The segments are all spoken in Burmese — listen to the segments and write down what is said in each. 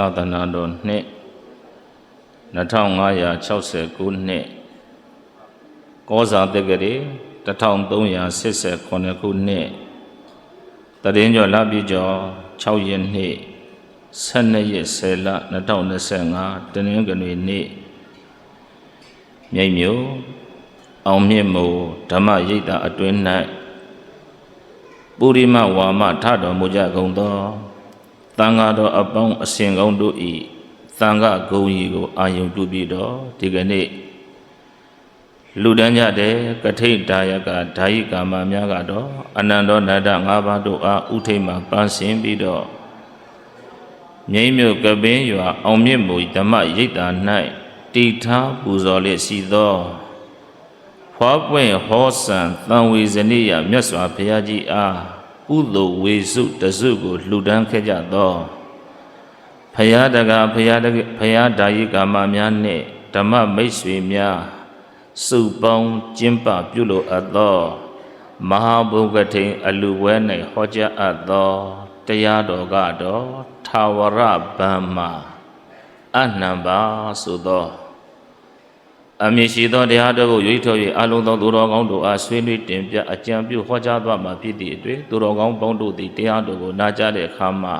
သာသနာတော်နှစ်2569နှစ်ကောဇာတက္ကရီ1389ခုနှစ်တရင်ကျော်လပြည့်ကျော်6ရက်နေ့12ရက်10လ2025တနင်္ဂနွေနေ့မြိတ်မြို့အောင်မြင့်မို့ဓမ္မရိပ်သာအတွင်း၌ပုရိမဝါမထတော်မူကြကုန်သော တန်ဃာတော်အပေါင်းအစဉ်ကောင်းတို့ဤသံဃာဂုံကြီးကိုအာယုံပြုပြီးတော့ဒီကနေ့လူတန်းကြတဲ့ကထိတ်ဒါယကဓာယိကာမများကတော့အနန္တောနတ္တ၅ပါးတို့အားဥထိတ်မှပန်းဆင်ပြီးတော့မြိတ်မြို့ကပင်းရွာအောင်မြင့်မူဓမ္မရိပ်သာ၌တည်ထားပူဇော်လျက်ရှိသောဖွားပွင့်ဟောစံတန်ဝေဇနိယမြတ်စွာဘုရားကြီးအား ကုသိုလ်ဝေစုတစုကိုလှူဒန်းခဲ့ကြသောဘုရားတကာဘုရားတကဘုရားဓာယိကာမများနှင့်ဓမ္မမိတ်ဆွေများစုပေါင်းကျင်းပပြုလို့အပ်သောမဟာဘုဂထိန်အလူဝဲ၌ဟောကြားအပ်သောတရားတော်ကတော့ထာဝရဗမ္မာအနံပါဆိုသော အမည်ရှိသောတရားတော်ကိုရွေးထုတ်၍အလုံးသောသူတော်ကောင်းတို့အားဆွေးနွေးတင်ပြအကြံပြုဟောကြားသွားမှာဖြစ်သည့်အတွက်သူတော်ကောင်းပေါင်းတို့သည်တရားတော်ကိုနာကြားတဲ့အခါမှာ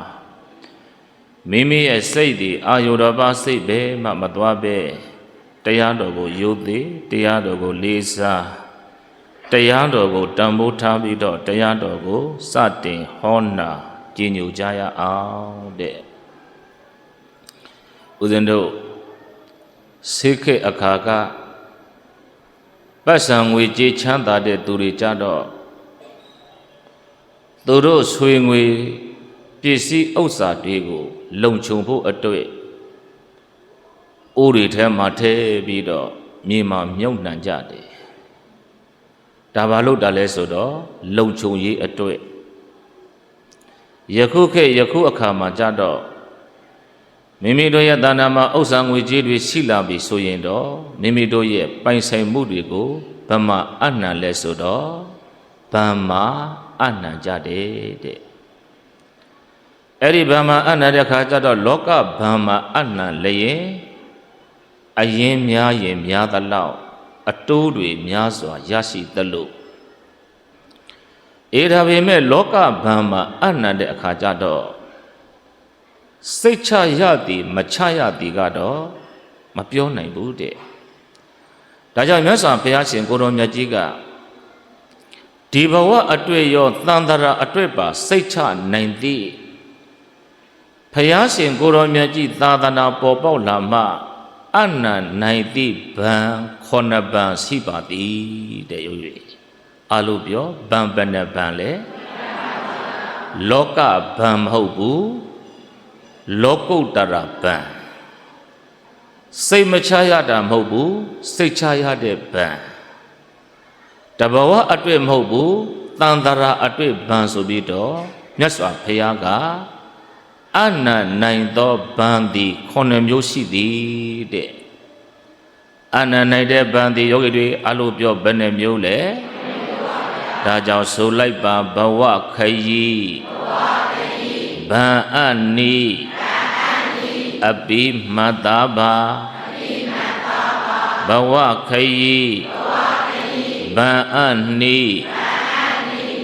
မိမိရဲ့စိတ်သည်အာယုတော်ပါစိတ်ပဲမှမသွားပဲတရားတော်ကိုယုတ်သည်တရားတော်ကိုလေးစားတရားတော်ကိုတန်ဖိုးထားပြီးတော့တရားတော်ကိုစတင်ဟောနာကြည်ညိုကြရအောင်တဲ့ဦးဇင်းတို့ စိခေတ်အခါကပတ်စံငွေကြေးချမ်းသာတဲ့သူတွေကြတော့သူတို့ဆွေငွေပစ္စည်းဥစ္စာတွေကိုလုံခြုံဖို့အတွက်အိုးတွေထဲမှာထည့်ပြီးတော့မြေမှာမြုပ်နှံကြတယ်ဒါဘာလို့တာလဲဆိုတော့လုံခြုံရေးအတွက်ယခုခေတ်ယခုအခါမှာကြတော့ မိမိတို့ရဲ့တဏ္ဍာမှာဥစ္စာငွေကြေးတွေရှိလာပြီဆိုရင်တော့မိမိတို့ရဲ့ပိုင်ဆိုင်မှုတွေကိုဗမာအနှံလဲဆိုတော့ဗမာအနှံကြတယ်တဲ့အဲ့ဒီဗမာအနှံတဲ့ခါကျတော့လောကဗမာအနှံလည်းရင်အရင်များရင်များသလောက်အတိုးတွေများစွာရရှိသလို့အေဒါပေမဲ့လောကဗမာအနှံတဲ့အခါကျတော့ စိတ်ချရသည်မချရသည်ကတော့မပြောနိုင်ဘူးတဲ့ဒါကြောင့်မြတ်စွာဘုရားရှင်ကိုရောမြတ်ကြီးကဒီဘဝအတွေ့ရောတန်တရာအတွေ့ပါစိတ်ချနိုင်သည်ဘုရားရှင်ကိုရောမြတ်ကြီးသာသနာပေါ်ပေါက်လာမှအနန္နိုင်သည့်ဗံခုနှစ်ဗံရှိပါသည်တဲ့ရုပ်၍အလိုပြောဗံဘယ်နှဗံလဲလောကဗံမဟုတ်ဘူး လောကုတ္တရဗံစိတ်မချရတာမဟုတ်ဘူးစိတ်ချရတဲ့ဗံတဘဝအတွေ့မဟုတ်ဘူးတန်တရာအတွေ့ဗံဆိုပြီးတော့မြတ်စွာဘုရားကအနန္နိုင်သောဗံသည်ခုနှစ်မျိုးရှိသည်တဲ့အနန္နိုင်တဲ့ဗံသည်ယောဂီတွေအလိုပြောဘယ်နှမျိုးလဲဒါကြောင့်ဆိုလိုက်ပါဘဝခยีဘဝခยีဗံအနိ အပိမတ္တဘာဘဝခยีဗံအနိ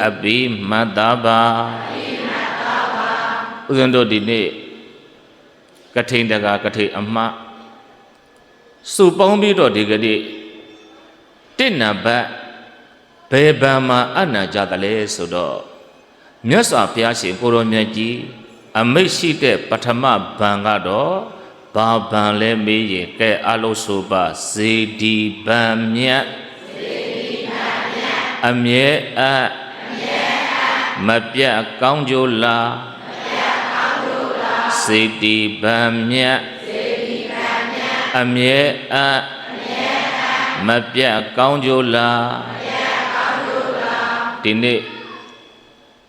အပိမတ္တဘာဥစဉ်တို့ဒီနေ့ကထိန်တကာကထိန်အမစုပေါင်းပြီးတော့ဒီကနေ့တင့်နံပါတ်ဘယ်ဗံမှာအနံကြတယ်လဲဆိုတော့မြတ်စွာဘုရားရှင်ကိုရောမြတ်ကြီး အမိတ်ရှိတဲ့ပထမဗံကတော့ဘာဗံလဲမေးရင်ကဲအလုံးဆိုပါဇေဒီဗံမြတ်ဇေဒီဗံမြတ်အမြဲအအမြဲအမပြတ်ကောင်းကြလားမပြတ်ကောင်းကြလားစေတီဗံမြတ်စေတီဗံမြတ်အမြဲအအမြဲအမပြတ်ကောင်းကြလားမပြတ်ကောင်းကြလားဒီနေ့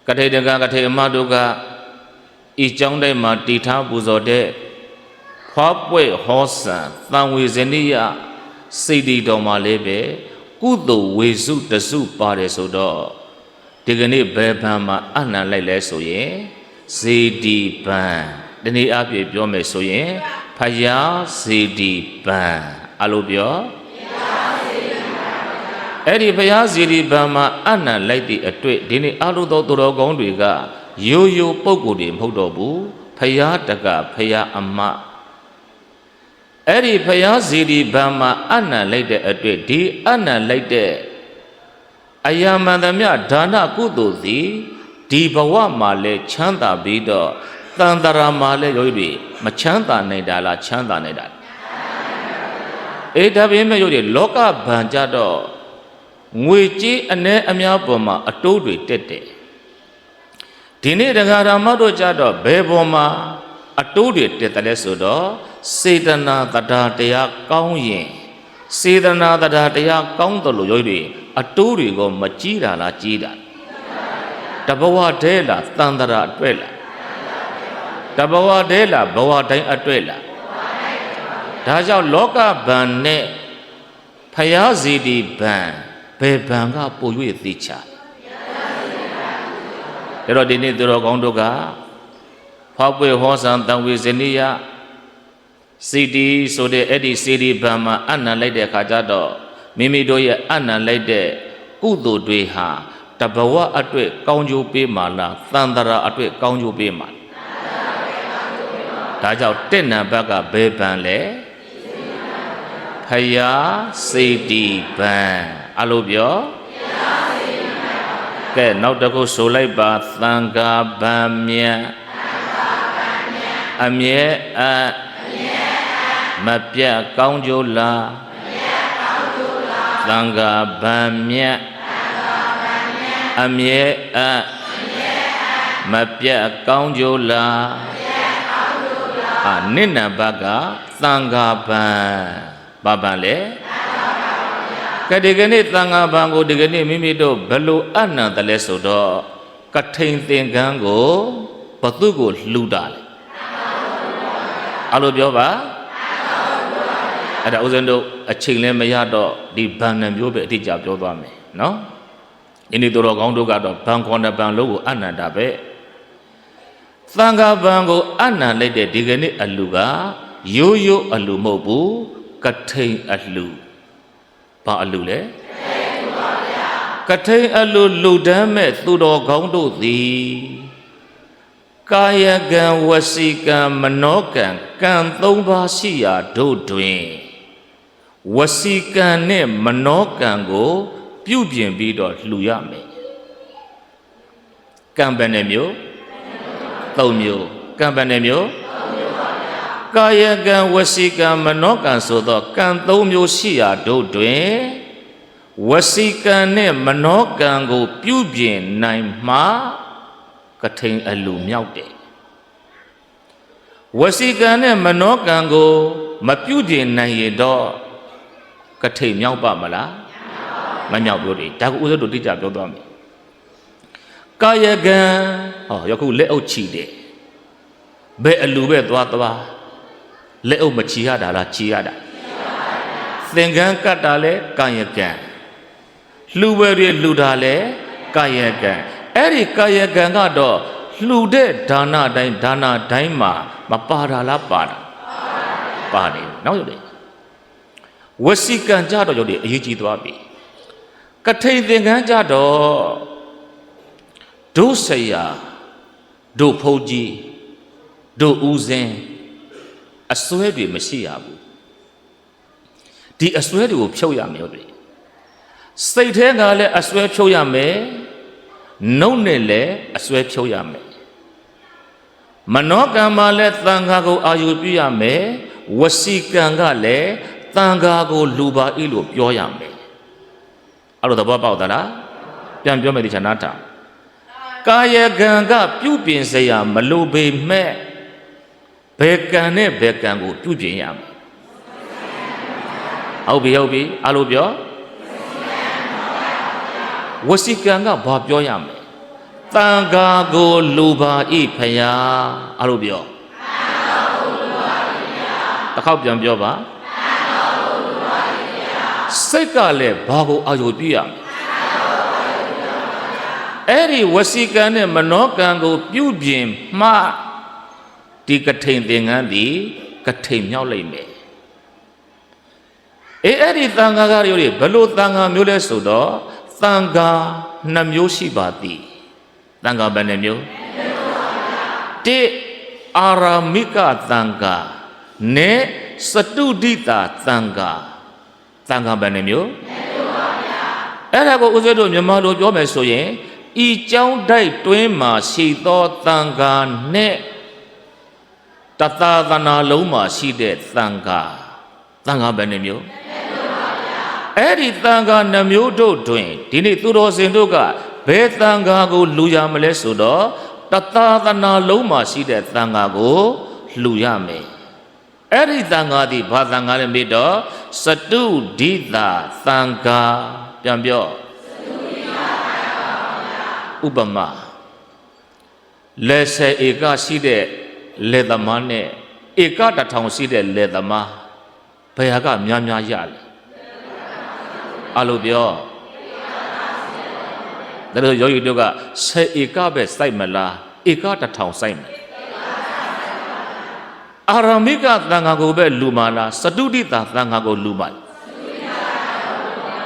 ကထေတကကထေအမတို့က ဤကြောင်းတိုင်းမှာတည်ထားပူဇော်တဲ့ဖွားပွဲ့ဟောဆံတန်ဝေဇနိယစိတ်တီတော်မှာလည်းပဲကုသိုလ်ဝေစုတစုပါတယ်ဆိုတော့ဒီကနေ့ဘယ်ဘံမှာအနံလိုက်လဲဆိုရင်ဇေတီဘံဒီနေ့အပြည့်ပြောမယ်ဆိုရင်ဖယားစီဒီဘန်အလိုပြောအဲ့ဒီဘုရားစီရီဗံမှာအနံလိုက်သည့်အတွေ့ဒီနေ့အလိုသောသူတော်ကောင်းတွေက ရိုးရိုးပုံကိုယ်တွေမဟုတ်တော့ဘူးဖယားတကဖယားအမအဲ့ဒီဖယားစီရီဗံမှာအနံလိုက်တဲ့အတွေ့ဒီအနံလိုက်တဲ့အယာမန္တမြဒါနကုသိုလ်စီဒီဘဝမှာလဲချမ်းသာပြီးတော့တန်တရာမှာလဲယောဂီတွေမချမ်းသာနိုင်တာလားချမ်းသာနိုင်တာလားအေးဒါပေမဲ့ယောဂီတွေလောကဗံကြတော့ငွေကြေးအ ਨੇ အများပေါ်မှာအတိုးတွေတက်တယ် ဒီနေ့တရားဓမ္မတို့ကြတော့ဘယ်ပေါ်မှာအတိုးတွေတက်တယ်လဲဆိုတော့စေတနာတရားတရားကောင်းရင်စေတနာတရားတရားကောင်းတယ်လို့ယောဂီတွေအတိုးတွေကိုမကြီးတာလားကြီးတာတဘဝတည်းလားတန်တရာအတွက်လားတဘဝတည်းလားဘဝတိုင်းအတွက်လားဒါကြောင့်လောကဗံနဲ့ဖယားစီတီဗံဘယ်ဗံကပို၍သိချာ ဒါတော့ဒီနေ့သူတော်ကောင်းတို့ကဖောက်ပွေဟောဆံတံဝေဇနိယစီတီဆိုတဲ့အဲ့ဒီစီတီဗံမှာအနံလိုက်တဲ့အခါကျတော့မိမိတို့ရဲ့အနံလိုက်တဲ့ကုသိုလ်တွေဟာတဘဝအတွက်ကောင်းကျိုးပေးမှာလားသံတရာအတွက်ကောင်းကျိုးပေးမှာလားဒါကြောင့်တက်နံဘက်ကဘယ်ဗံလဲဖယားစေတီဗံအလိုပြော ကဲနောက်တစ်ခုဆိုလိုက်ပါသံဃာဗံမြတ်အမြဲအမပြတ်ကောင်းကျိုးလားသံဃာဗံမြတ်အမြဲအမပြတ်ကောင်းကျိုးလားအာနိနံဘကသံဃာဗံဘာဗံလဲ ကဒီကနေ့သံဃာဗံကိုဒီကနေ့မိမိတို့ဘယ်လိုအနန္တလဲဆိုတော့ကထိန်သင်္ကန်းကိုဘသူကိုလှူတာလဲအလိုပြောပါအဲ့ဒါဥစဉ်တို့အချိန်လည်းမရတော့ဒီဗန်နံမျိုးပဲအတိအကျပြောသွားမယ်နော်ဒီနေ့တော်ကောင်းတို့ကတော့ဘန်ခွန်တပန်လို့ကိုအနန္တာပဲသံဃာဗံကိုအနန္တလိုက်တဲ့ဒီကနေ့အလူကရိုးရိုးအလူမဟုတ်ဘူးကထိန်အလူ ဘာအလူလဲကထိန်အလူလူတမ်းမဲ့သူတော်ကောင်းတို့သည်ကာယကံဝစီကံမနောကံကံသုံးပါးရှိရာတို့တွင်ဝစီကံနဲ့မနောကံကို ပြုပြင်ပြီးတော့လှူရမယ်ကံပန်တဲ့မျိုးသုံးမျိုးကံပန်တဲ့မျိုး ကာယကံဝစီကံမနောကံဆိုသောကံသုံးမျိုးရှိရာတို့တွင်ဝစီကံနဲ့မနောကံကို ပြုပြင်နိုင်မှကထိန်အလူမြောက်တယ်ဝစီကံနဲ့မနောကံကို မပြုပြင်နိုင်ရတော့ကထိန်မြောက်ပါမလားမမြောက်ပြောတယ်ဒါကဥစ္စာတို့တိကျပြောသွားမယ်ကာယကံဟောယခုလက်အုပ်ချီတယ်ဘယ်အလူပဲသွားသွား လက်အုပ်မချီရတာလားချီရတာသင်္ကန်းကတ်တာလဲကာယကံလှူဝဲတွေလှူတာလဲကာယကံအဲ့ဒီကာယကံကတော့လှူတဲ့ဒါနတိုင်းဒါနတိုင်းမှာမပါတာလားပါတာပါတယ်နောက်ရုပ်လေဝစီကံကြတော့ရုပ်လေအရေးကြီးသွားပြီကထိန်သင်္ကန်းကြတော့ဒုဆရာဒုဖုန်ကြီးဒုဦးစင်း အစွဲတွေမရှိရဘူးဒီအစွဲတွေကိုဖြုတ်ရမယ်ဟုတ်တယ်စိတ်ထဲကလည်းအစွဲဖြုတ်ရမယ်နှုတ်နဲ့လည်းအစွဲဖြုတ်ရမယ်မနောကံမှာလည်းတန်ခါကိုအာယုပြုရမယ်ဝစီကံကလည်းတန်ခါကိုလူပါဤလို့ပြောရမယ်အဲ့လိုသဘောပေါက်သလားပြန်ပြောမယ်ဒီချာနာတာကာယကံကပြုပြင်စရာမလိုပေမဲ့ ဘယ်ကံနဲ့ဘယ်ကံကိုပြုပြင်ရမလဲဟုတ်ပြီဟုတ်ပြီအားလို့ပြောဝစီကံကဘာပြောရမလဲတန်ဃာကိုလူပါဤဖယားအားလို့ပြောတစ်ခေါက်ပြန်ပြောပါစိတ်ကလည်းဘာကိုအာရုံပြုရမလဲအဲ့ဒီဝစီကံနဲ့မနောကံကိုပြုပြင်မှ ဒီကထိန်သင်္ကန်းသည်ကထိန်မြောက်လိမ့်မယ်အေးအဲ့ဒီသံဃာကတွေဘယ်လိုသံဃာမျိုးလဲဆိုတော့သံဃာနှစ်မျိုးရှိပါသည်သံဃာဘယ်နှမျိုးတိအာရမိကသံဃာနဲ့စတုဒိတာသံဃာသံဃာဘယ်နှမျိုးအဲ့ဒါကိုဦးဇင်းတို့မြန်မာလိုပြောမယ်ဆိုရင်ဤကြောင်းတိုက်တွင်းမှာရှိသောသံဃာနဲ့ တသာသနာလုံးမှာရှိတဲ့သံဃာသံဃာဘယ်နှမျိုးအဲ့ဒီသံဃာနှမျိုးတို့တွင်ဒီနေ့သူတော်စင်တို့ကဘယ်သံဃာကိုလူရမလဲဆိုတော့တသာသနာလုံးမှာရှိတဲ့သံဃာကိုလူရမယ်အဲ့ဒီသံဃာဒီဘာသံဃာလဲမေးတော့စတုဒိတာသံဃာပြန်ပြောဥပမာလက်ဆယ်ဧကရှိတဲ့ လက်သမားနဲ့ဧကတစ်ထောင်ရှိတဲ့လက်သမားဘယ်ဟာကများများရလဲအလိုပြောဒါတို့ယောဂီတို့ကဆယ်ဧကပဲစိုက်မလားဧကတစ်ထောင်စိုက်မလားအာရမိကသံဃာကိုပဲလူမာလားစတုဒိတာသံဃာကိုလူမာလား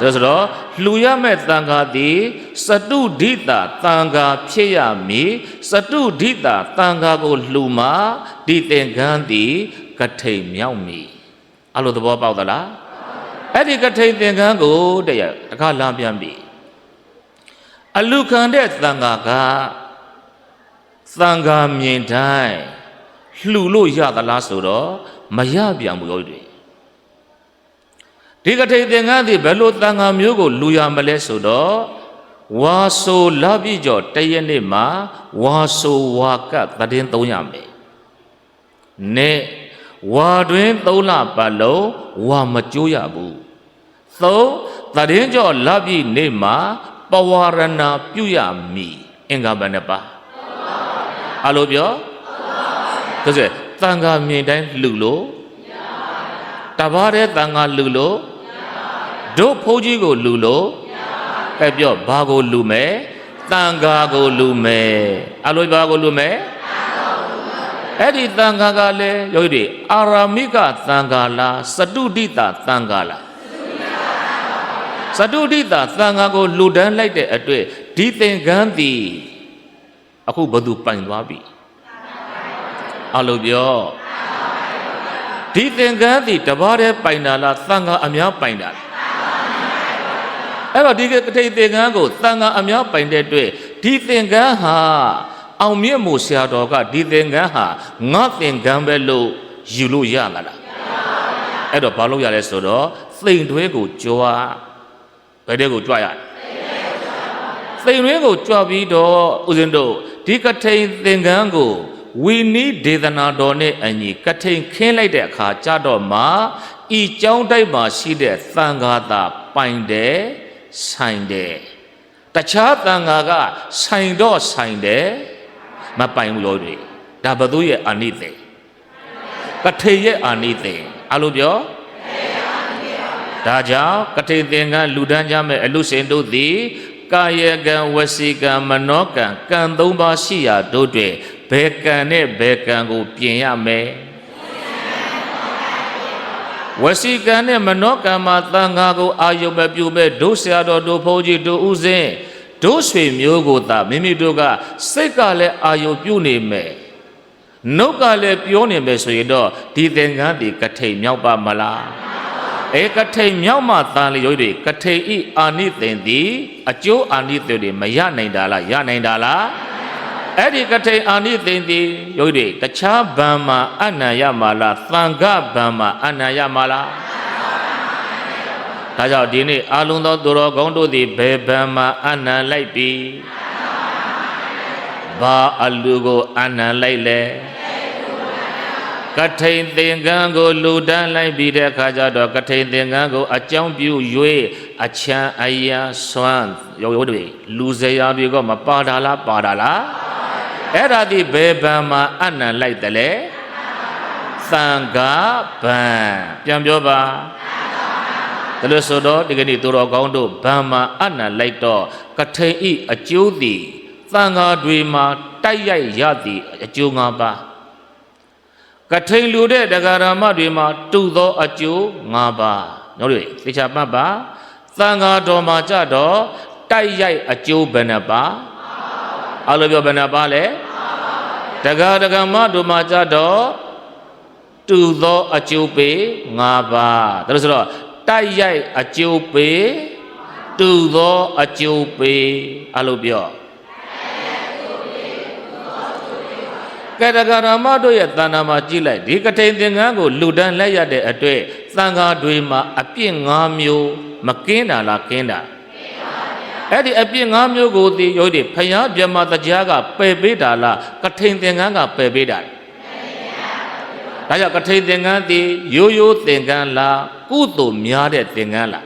ဒါဆိုတော့လှူရမဲ့တန်ခါသည်စတုဒိတာတန်ခါဖြစ်ရမည်စတုဒိတာတန်ခါကိုလှူမှာဒီသင်္ကန်းသည်ကထိန်မြောက်မည်အလိုသဘောပေါက်သလားအဲ့ဒီကထိန်သင်္ကန်းကိုတရတခါလာပြန်ပြီအလူခံတဲ့တန်ခါကတန်ခါမြင်တိုင်းလှူလို့ရသလားဆိုတော့မရပြန်ဘူးရောတွေ ဒီကထိန်သင်္ကန်းသည်ဘယ်လိုတန်ခါမျိုးကို လူရမလဲဆိုတော့ဝါဆိုလာပြီကျော်တရက်နေ့မှာဝါဆိုဝါကတည်င်းသုံးရမယ်။နဲ့ဝါတွင်သုံးလပတ်လုံးဝါမကြိုးရဘူး။သုံးတည်င်းကျော်လာပြီနေ့မှာပဝရဏပြုရမည်အင်္ဂါဘယ်နှပါအလိုပြောဒါဆိုတန်ခါမြင်တိုင်းလှူလို့တပါးတဲ့တန်ခါလှူလို့ တို့ဖိုးကြီးကိုလူလို့ကဲပြောဘာကိုလူမယ်တန်ဃာကိုလူမယ်အလိုဘာကိုလူမယ်အဲ့ဒီတန်ဃာကလည်းယောဂီတွေအာရမိကတန်ဃာလားစတုဒိတာတန်ဃာလားစတုဒိတာတန်ဃာကိုလူဒန်းလိုက်တဲ့အတွေ့ဒီသင်္ကန်းသည်အခုဘသူပိုင်သွားပြီအလိုပြောဒီသင်္ကန်းသည်တပါးတည်းပိုင်တာလားသံဃာအများပိုင်တာလား အဲ့တော့ဒီကတိတ်သင်္ကန်းကိုသံဃာအများပိုင်တဲ့အတွက်ဒီသင်္ကန်းဟာအောင်မြင့်မို့ဆရာတော်ကဒီသင်္ကန်းဟာငါသင်္ကန်းပဲလို့ယူလို့ရလာတာအဲ့တော့ဘာလို့ရလဲဆိုတော့သိမ်တွဲကိုကြွားဘယ်တဲ့ကိုကြွားရသိမ်တွဲကိုကြွားပြီးတော့ဦးဇင်းတို့ဒီကထိန်သင်္ကန်းကိုဝီနီးဒေသနာတော်နဲ့အညီကထိန်ခင်းလိုက်တဲ့အခါကြတော့မှဤကျောင်းတိုက်မှာရှိတဲ့သံဃာသာပိုင်တယ် ဆိုင်တယ်တခြားတန်ဃာကဆိုင်တော့ဆိုင်တယ်မပိုင်ဘူးလို့တွေဒါဘသူရဲ့အာနိသေကထေရဲ့အာနိသေအလိုပြောဒါကြောင့်ကထေသင်္ကလူဒန်းကြမဲ့အလူရှင်တို့သည်ကာယကံဝစီကံမနောကံကံသုံးပါးရှိရာတို့တွင်ဘယ်ကံနဲ့ဘယ်ကံကိုပြင်ရမယ် ဝစီကံနဲ့မနောကံမှာသံဃာကိုအာယုမပြုမဲ့ဒုဆရာတော်တို့ဘုန်းကြီးတို့ဥစဉ်ဒုဆွေမျိုးကိုသာမိမိတို့ကစိတ်ကလည်းအာယုပြုနေမယ်နှုတ်ကလည်းပြောနေမယ်ဆိုရင်တော့ဒီသင်္ကန်းဒီကထိန်မြောက်ပါမလားအဲကထိန်မြောက်မှတန်လျောတွေကထိန်ဤအာနိသင်သည်အကျိုးအာနိသင်တွေမရနိုင်တာလားရနိုင်တာလား အဲ့ဒီကထိန်အာနိသင်သည်ယောဂီတွေတခြားဘံမှာအနံရမှာလားသံဃဘံမှာအနံရမှာလားဒါကြောင့်ဒီနေ့အာလုံသောသူတော်ကောင်းတို့သည်ဘယ်ဘံမှာအနံလိုက်ပြီဘာအလူကိုအနံလိုက်လဲကထိန်သင်္ကန်းကိုလူတန်းလိုက်ပြီးတဲ့အခါကျတော့ကထိန်သင်္ကန်းကိုအကြောင်းပြု၍အချမ်းအယာစွမ်းရောရောတွေလူစရာတွေကမပါတာလားပါတာလား အဲ့ဒါဒီဘယ်ဘံမှာအနံလိုက်တယ်လဲသံဃာဘံပြန်ပြောပါဒါလို့ဆိုတော့ဒီကနေ့သူတော်ကောင်းတို့ဗံမှာအနံလိုက်တော့ကထိန်ဤအကျိုးသည်သံဃာတွေမှာတိုက်ရိုက်ရသည်အကျိုး၅ပါးကထိန်လူတဲ့တရားဓမ္မတွေမှာတူသောအကျိုး၅ပါးညောတို့သေချာမှတ်ပါသံဃာတော်မှာကြတော့တိုက်ရိုက်အကျိုးဘယ်နှပါ အလိုပြောဘယ်နှပါလဲတရားဓမ္မတို့မှာကြတော့တူသောအကျိုးပေး၅ပါးဒါလို့ဆိုတော့တိုက်ရိုက်အကျိုးပေးတူသောအကျိုးပေးအလိုပြောကတကရမတို့ရဲ့တဏ္ဍာမှာကြည့်လိုက်ဒီကထိန်သင်္ကန်းကိုလူတန်းလက်ရတဲ့အတွေ့သံဃာတွေမှာအပြစ်၅မျိုးမကင်းတာလားကင်းတာ အဲ့ဒီအပြစ်၅မျိုးကိုဒီရုပ်တွေဖယားမြမတရားကပယ်ပေးတာလားကထိန်သင်္ကန်းကပယ်ပေးတာလားဒါကြောင့်ကထိန်သင်္ကန်းဒီရိုးရိုးသင်္ကန်းလားကုသိုလ်များတဲ့သင်္ကန်းလား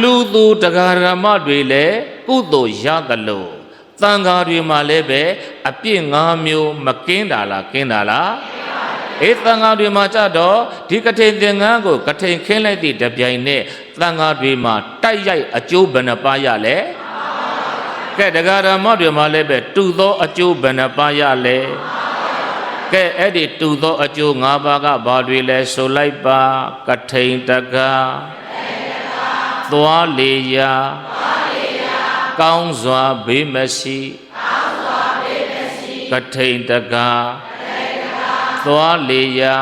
လူသူတရားဓမ္မတွေလည်းကုသိုလ်ရတယ်လို့သံဃာတွေမှာလည်းပဲအပြစ်၅မျိုးမကင်းတာလားကင်းတာလား အေးသံဃာတွေမှာကြတော့ဒီကထိန်သင်္ကန်းကိုကထိန်ခင်းလိုက်သည့်တပြိုင်နက်သံဃာတွေမှာတိုက်ရိုက်အကျိုးဘယ်နှပါရလဲကဲတရားဓမ္မတွေမှာလည်းပဲတူသောအကျိုးဘယ်နှပါရလဲကဲအဲ့ဒီတူသောအကျိုး၅ပါးကဘာတွေလဲဆိုလိုက်ပါကထိန်တကားသွားလေရာကောင်းစွာဘေးမရှိကထိန်တကား သွားလေရာ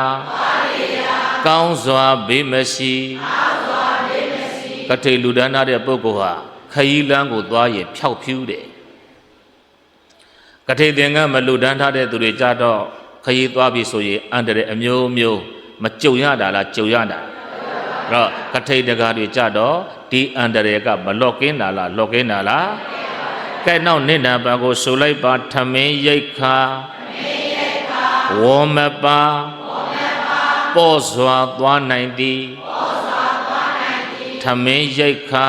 ကောင်းစွာဘေးမရှိကထိန်လူဒန်းထားတဲ့ပုဂ္ဂိုလ်ဟာခရီးလမ်းကိုသွားရင်ဖြောက်ဖြူးတယ်ကထိန်သင်္ကန်းမလူဒန်းထားတဲ့သူတွေကြတော့ခရီးသွားပြီဆိုရင်အန္တရာယ်အမျိုးမျိုးမကြုံရတာလားကြုံရတာအဲ့တော့ကထိန်တကားတွေကြတော့ဒီအန္တရာယ်ကမလော့ကင်းတာလားလော့ကင်းတာလားကဲနောက်နိဒာပံကိုဆိုလိုက်ပါထမင်းရိတ်ခါ ဝေါ်မပါပေါ်စွာသွားနိုင်သည်ထမင်းရိတ်ခါ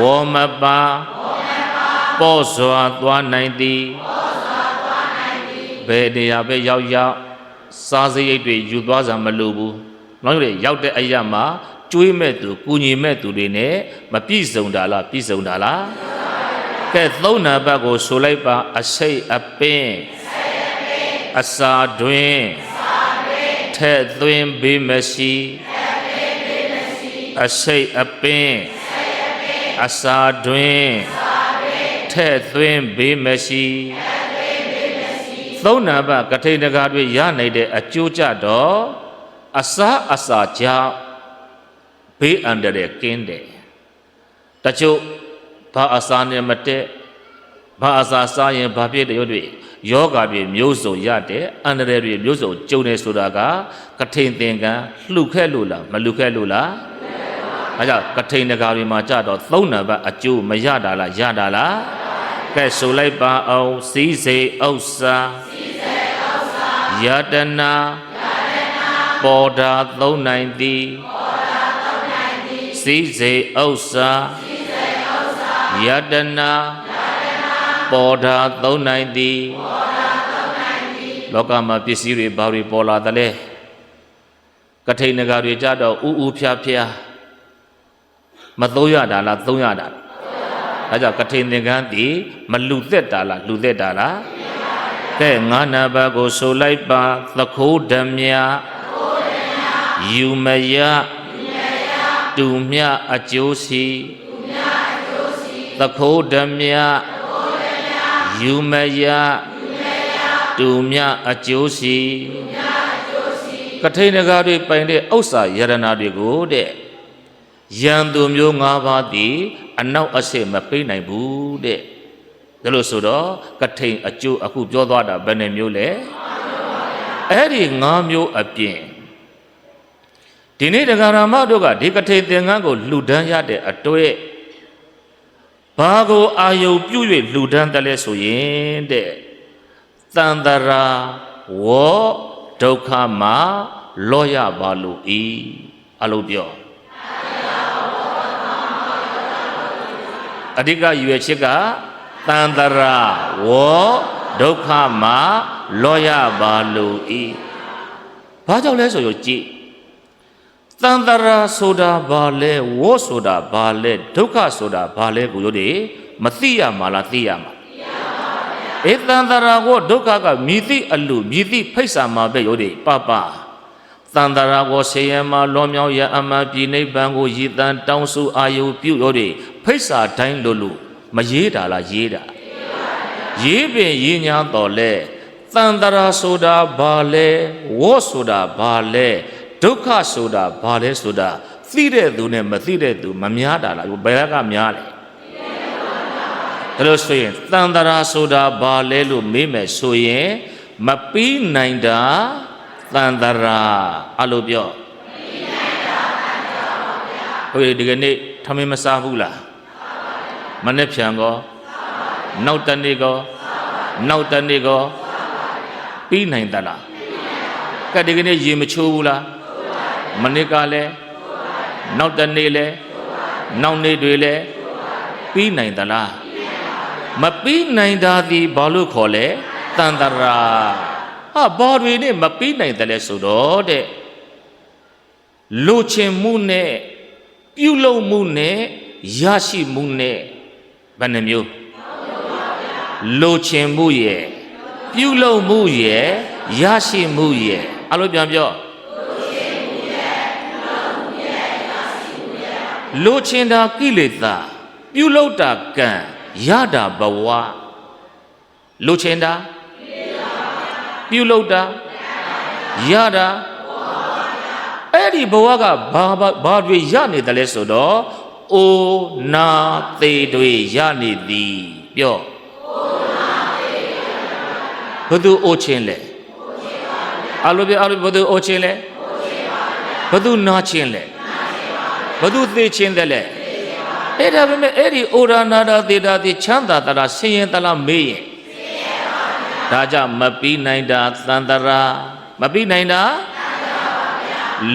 ဝေါ်မပါပေါ်စွာသွားနိုင်သည်ဘယ်တရားပဲရောက်ရောက်စားစရိတ်တွေယူသွားစရာမလိုဘူးနောက်ရရောက်တဲ့အရာမှာကျွေးမဲ့သူကူညီမဲ့သူတွေနဲ့မပြည့်စုံတာလားပြည့်စုံတာလားကဲသုံးနာဘတ်ကိုဆိုလိုက်ပါအစိတ်အပင် အစာတွင်ထဲ့သွင်းဘေးမရှိအစိတ်အပင်အစာတွင်ထဲ့သွင်းဘေးမရှိသုံးနာဘတ်ကထိန်တကားတွေရနိုင်တဲ့အကျိုးကြတော့အစာအစာကြောင့်ဘေးအန္တရာယ်ကင်းတယ်တချို့ဘာအစာနဲ့မတက် ဘာအစာစားရင်ဘာဖြစ်တယ်တွေယောဂါတွေမျိုးစုံရတယ်အန္တရာယ်တွေမျိုးစုံကျုံနေဆိုတာကကထိန်သင်္ကန်းလှုပ်ခဲ့လို့လားမလှုပ်ခဲ့လို့လားအဲကြောင့်ကထိန်တကာတွေမှာကြတော့သုံးနံပါတ်အကျိုးမရတာလားရတာလားကဲဆိုလိုက်ပါအောင်စီးစိဥစ္စာစီးစိဥစ္စာယတနာပေါ်တာသုံးနိုင်သည်စီစေဥစ္စာယတနာ ပေါ်တာသုံးနိုင်သည်လောကမှာပစ္စည်းတွေဘာတွေပေါ်လာသလဲကထိန်နဂါတွေကြတော့ဥဥဖြားဖြားမသုံးရတာလားသုံးရတာလားဒါကြောင့်ကထိန်သင်္ကန်းဒီမလူသက်တာလားလူသက်တာလားကဲငါးနာဘကိုဆိုလိုက်ပါသခိုးဓမြယူမယတူမြအကျိုးစီသခိုးဓမြ ယူမယတူမြအကျိုးစီကထိန်နဂါတွေပိုင်တဲ့ဥစ္စာယရနာတွေကိုတဲ့ယံသူမျိုး၅ပါးသည်အနောက်အရှိမပေးနိုင်ဘူးတဲ့ဒါလို့ဆိုတော့ကထိန်အကျိုးအခုပြောသွားတာဘယ်နှမျိုးလဲအဲ့ဒီ၅မျိုးအပြင်ဒီနေ့တရားရမတို့ကဒီကထိန်သင်္ကန်းကိုလှူဒန်းရတဲ့အတွေ့ ဘာကိုအာယုပြု၍လှူဒန်းတယ်လဲဆိုရင်တဲ့တန်တရာဝောဒုက္ခမှာလောရပါလို့ဤအလုံးပြောအဓိကရွယ်ချက်ကတန်တရာဝောဒုက္ခမှာလောရပါလို့ဤဘာကြောင့်လဲဆိုတော့ကြည့် တန်တရာဆိုတာဘာလဲဝေါဆိုတာဘာလဲဒုက္ခဆိုတာဘာလဲကိုတို့တွေမသိရမှာလားသိရမှာဧတံတရာကိုဒုက္ခကမြည်သည့်အလူမြည်သည့်ဖိစ္ဆာမှာပဲယောဒီပပတန်တရာကိုဆေယမလွန်မြောက်ရအမှန်ပြည်နိဗ္ဗာန်ကိုရည်တန်တောင်းစုအာယုပြုယောဒီဖိစ္ဆာတိုင်းလို့လို့မရေးတာလားရေးတာရေးပင်ရေးညာတော်လဲတန်တရာဆိုတာဘာလဲဝေါဆိုတာဘာလဲ ဒုက္ခဆိုတာဘာလဲဆိုတာသိတဲ့သူနဲ့မသိတဲ့သူမများတာလားဘယ်ကများလဲဒါလို့ဆိုရင်တန်တရာဆိုတာဘာလဲလို့မေးမယ်ဆိုရင်မပြီးနိုင်တာတန်တရာအဲ့လိုပြောဟုတ်ပြီဒီကနေ့ထမင်းမစားဘူးလားမနေ့ဖြန်ကောနောက်တနေ့ကောနောက်တနေ့ကောပြီးနိုင်သလားကဲဒီကနေ့ရေမချိုးဘူးလား မနေ့ကလည်းနောက်တနေ့လည်းနောက်နေ့တွေလည်းပြီးနိုင်သလားမပြီးနိုင်တာသည်ဘာလို့ခေါ်လဲတန်တရာဟာဘာတွေနဲ့မပြီးနိုင်တယ်လဲဆိုတော့တဲ့လိုချင်မှုနဲ့ပြုလုပ်မှုနဲ့ရရှိမှုနဲ့ဘယ်နှမျိုးလိုချင်မှုရဲ့ပြုလုပ်မှုရဲ့ရရှိမှုရဲ့အဲ့လိုပြန်ပြော လိုချင်တာကိလေသာပြုလုပ်တာကံရတာဘဝလိုချင်တာပြုလုပ်တာရတာအဲ့ဒီဘဝကဘာဘာဘာတွေရနေတယ်လဲဆိုတော့အိုနာသေးတွေရနေသည်ပြောဘယ်သူအိုချင်းလဲအလိုပြအလိုဘယ်သူအိုချင်းလဲဘယ်သူနာချင်းလဲ ဘယ်သူသေချင်းတယ်လဲအဲ့ဒါပဲမဲ့အဲ့ဒီအိုရာနာတာသေတာတိချမ်းသာတရာဆင်းရဲတလားမေးရင်ဒါကြောင့်မပြီးနိုင်တာသန္တရာမပြီးနိုင်တာ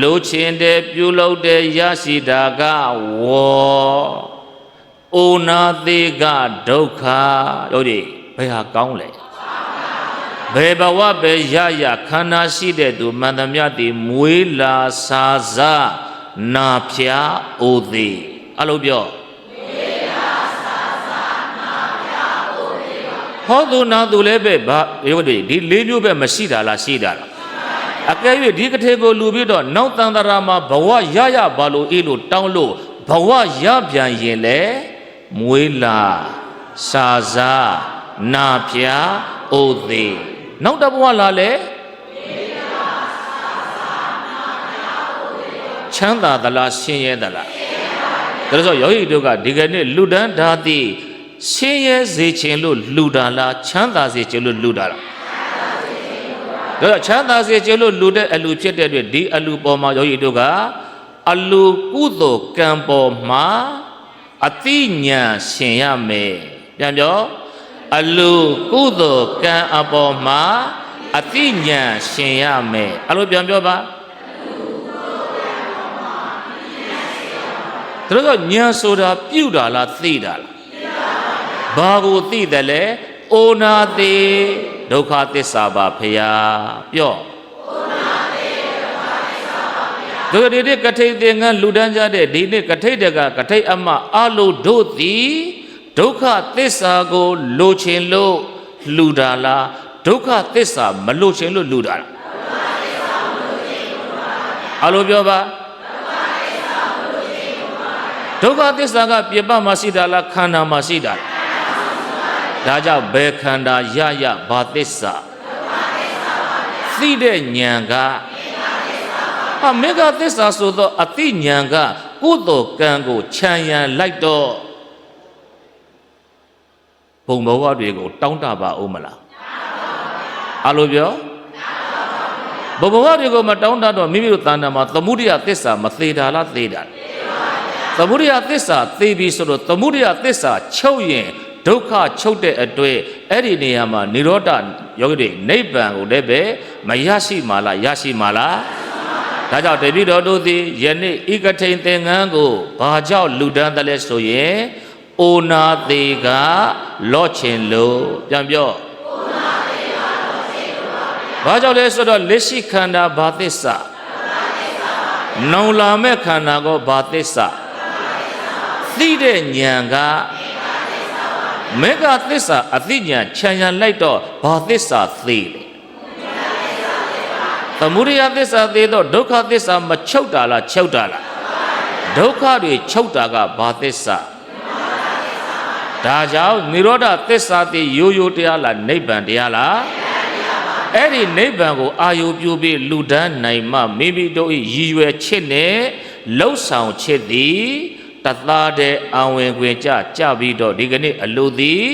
လိုချင်တဲ့ပြုလုပ်တဲ့ရရှိတာကဝေါအိုနာသေးကဒုက္ခတို့ဒီဘယ်ဟာကောင်းလဲဘယ်ဘဝပဲရရခန္ဓာရှိတဲ့သူမန္တမြတ်ဒီမွေးလာစာစား နာဖျားအိုသေးအလိုပြောဟောသူနာသူလည်းပဲဘာရုပ်တွေဒီလေးမျိုးပဲမရှိတာလားရှိတာလားအကယ်၍ဒီကထေကိုလူပြီးတော့နောက်တန်တရာမှာဘဝရရဘာလို့အေးလို့တောင်းလို့ဘဝရပြန်ရင်လေမွေးလာစာစားနာဖျားအိုသေးနောက်တစ်ဘဝလာလေ ချမ်းသာသလားဆင်းရဲသလားဒါလို့ဆိုယောဂီတို့ကဒီကနေ့လူတန်းဓာတိဆင်းရဲစေခြင်းလို့လူတာလားချမ်းသာစေခြင်းလို့လူတာလားဒါတော့ချမ်းသာစေခြင်းလို့လူတဲ့အလူဖြစ်တဲ့အတွက်ဒီအလူပေါ်မှာယောဂီတို့ကအလူကုသိုလ်ကံပေါ်မှာအတိညာရှင်ရမယ်ပြန်ပြောအလူကုသိုလ်ကံအပေါ်မှာအတိညာရှင်ရမယ်အဲ့လိုပြန်ပြောပါ သူတို့ကညာဆိုတာပြုတ်တာလားသိတာလားဘာကိုသိတယ်လဲအိုနာတိဒုက္ခသစ္စာပါဖရာပြောအိုနာတိဒုက္ခသစ္စာပါဖရာတို့ဒီနေ့ကထိတ်သင်္ကန်းလူတန်းကြတဲ့ဒီနေ့ကထိတ်တကကထိတ်အမအလိုတို့သည်ဒုက္ခသစ္စာကိုလိုချင်လို့လူတာလားဒုက္ခသစ္စာမလိုချင်လို့လူတာလားအလိုပြောပါ ဒုက္ခသစ္စာကပြပမှာရှိတာလားခန္ဓာမှာရှိတာလားဒါကြောင့်ဘယ်ခန္ဓာရရဘာသစ္စာသိတဲ့ဉာဏ်ကဟာမေဃသစ္စာဆိုတော့အတိဉာဏ်ကကုသိုလ်ကံကိုခြံရံလိုက်တော့ဘုံဘဝတွေကိုတောင်းတပါဦးမလားအလိုပြောဘုံဘဝတွေကိုမတောင်းတတော့မိမိတို့တဏ္ဍာမှာသမှုရိယသစ္စာမသေးတာလားသေးတာလား သမုဒိယသစ္စာသိပြီဆိုတော့သမုဒိယသစ္စာချုပ်ရင်ဒုက္ခချုပ်တဲ့အတွေ့အဲ့ဒီနေရာမှာនិရောဓယောဂိတွေနိဗ္ဗာန်ကိုလည်းပဲမရရှိမှာလားရရှိမှာလားဒါကြောင့်တပိတော်တို့သည်ယနေ့ဤကထိန်သင်္ကန်းကိုဘာကြောင့်လူဒန်းတယ်လဲဆိုရင်အိုနာသေးကလော့ချင်လို့ပြန်ပြောအိုနာသေးကလော့ချင်လို့ပါဗျာဘာကြောင့်လဲဆိုတော့လက်ရှိခန္ဓာဘာသစ္စာနောင်လာမဲ့ခန္ဓာကိုဘာသစ္စာ သိတဲ့ဉာဏ်ကမေဃသစ္စာအသိဉာဏ်ခြံရံလိုက်တော့ဘာသစ္စာသေးလဲသမုဒယသစ္စာသေးတော့ဒုက္ခသစ္စာမချုပ်တာလားချုပ်တာလားဒုက္ခတွေချုပ်တာကဘာသစ္စာဒါကြောင့်និရောဓသစ္စာတည်ရိုးရိုးတရားလားနိဗ္ဗာန်တရားလားအဲ့ဒီနိဗ္ဗာန်ကိုအာယုပြုပြီးလူဒန်းနိုင်မှမိမိတို့၏ရည်ရွယ်ချစ်နဲ့လှုပ်ဆောင်ချစ်သည် တသားတဲ့အာဝင်ခွင်ကြကြပြီးတော့ဒီကနေ့အလိုသည်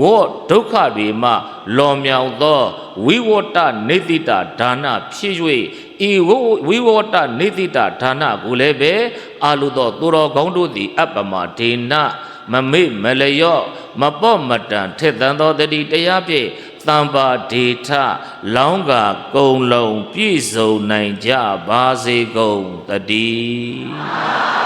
ဝေါဒုက္ခတွေမှလော်မြောင်သောဝိဝတ္တနေတိတဒါနဖြစ်၍ဤဝိဝတ္တနေတိတဒါနကိုလည်းပဲအာလူသောသူတော်ကောင်းတို့သည် အပ္ပမဒေနမမေ့မလျော့မပေါ့မတန်ထက်သန်သောတတိတရားဖြင့်တမ္ပါဒေထလောင်းကာကုံလုံးပြည့်စုံနိုင်ကြပါစေကုန်တည်း